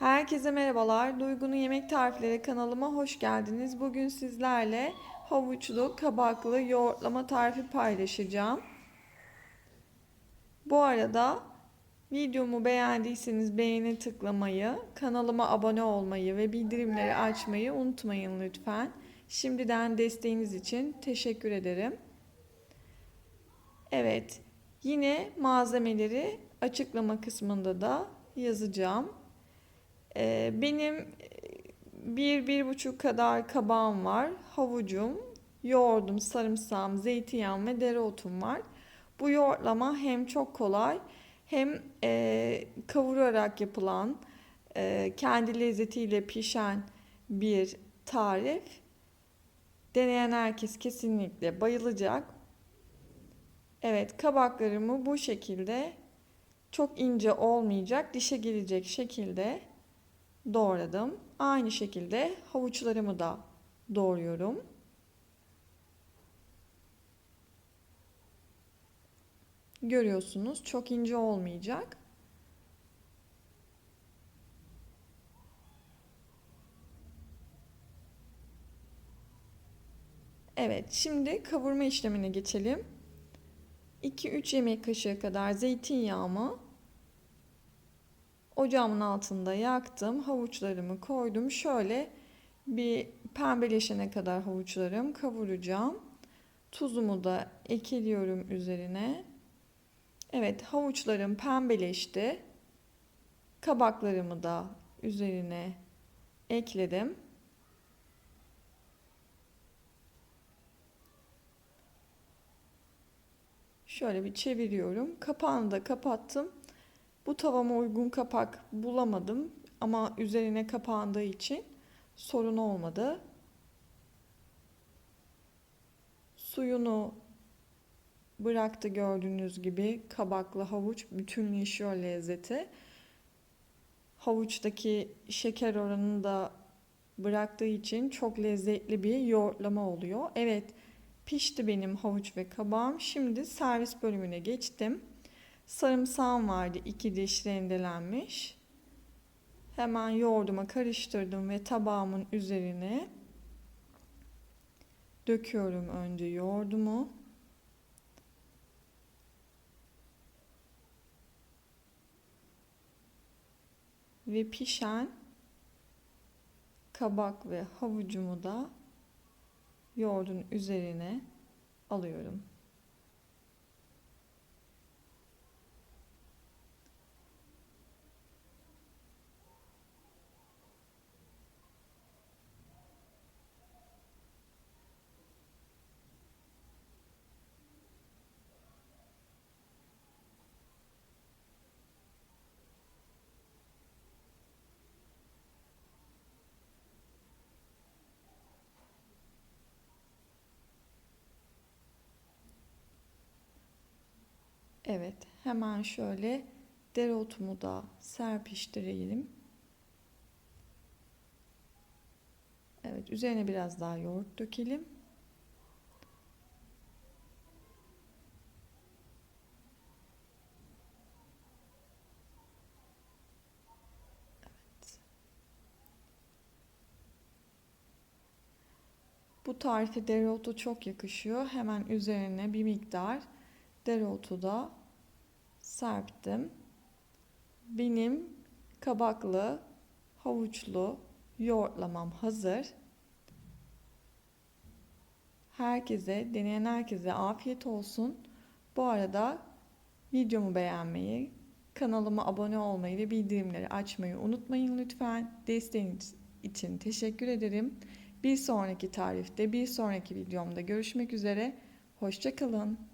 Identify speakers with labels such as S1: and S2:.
S1: Herkese merhabalar. Duygu'nun Yemek Tarifleri kanalıma hoş geldiniz. Bugün sizlerle havuçlu, kabaklı yoğurtlama tarifi paylaşacağım. Bu arada videomu beğendiyseniz beğeni tıklamayı, kanalıma abone olmayı ve bildirimleri açmayı unutmayın lütfen. Şimdiden desteğiniz için teşekkür ederim. Evet, yine malzemeleri açıklama kısmında da yazacağım. Ee, benim bir, bir buçuk kadar kabağım var. Havucum, yoğurdum, sarımsağım, zeytinyağım ve dereotum var. Bu yoğurtlama hem çok kolay hem e, kavurarak yapılan, e, kendi lezzetiyle pişen bir tarif. Deneyen herkes kesinlikle bayılacak. Evet, kabaklarımı bu şekilde çok ince olmayacak, dişe gelecek şekilde doğradım. Aynı şekilde havuçlarımı da doğruyorum. Görüyorsunuz çok ince olmayacak. Evet, şimdi kavurma işlemine geçelim. 2-3 yemek kaşığı kadar zeytinyağımı ocağımın altında yaktım. Havuçlarımı koydum. Şöyle bir pembeleşene kadar havuçlarım kavuracağım. Tuzumu da ekliyorum üzerine. Evet havuçlarım pembeleşti. Kabaklarımı da üzerine ekledim. Şöyle bir çeviriyorum. Kapağını da kapattım. Bu tavama uygun kapak bulamadım ama üzerine kapandığı için sorun olmadı. Suyunu bıraktı gördüğünüz gibi kabaklı havuç bütünleşiyor lezzeti. Havuçtaki şeker oranını da bıraktığı için çok lezzetli bir yoğurtlama oluyor. Evet pişti benim havuç ve kabağım. Şimdi servis bölümüne geçtim. Sarımsağım vardı. iki diş rendelenmiş. Hemen yoğurduma karıştırdım ve tabağımın üzerine döküyorum önce yoğurdumu. Ve pişen kabak ve havucumu da yoğurdun üzerine alıyorum. Evet, hemen şöyle dereotumu da serpiştirelim. Evet, üzerine biraz daha yoğurt dökelim. Evet. Bu tarife dereotu çok yakışıyor. Hemen üzerine bir miktar dereotu da serptim. Benim kabaklı, havuçlu yoğurtlamam hazır. Herkese, deneyen herkese afiyet olsun. Bu arada videomu beğenmeyi, kanalıma abone olmayı ve bildirimleri açmayı unutmayın lütfen. Desteğiniz için teşekkür ederim. Bir sonraki tarifte, bir sonraki videomda görüşmek üzere. Hoşçakalın.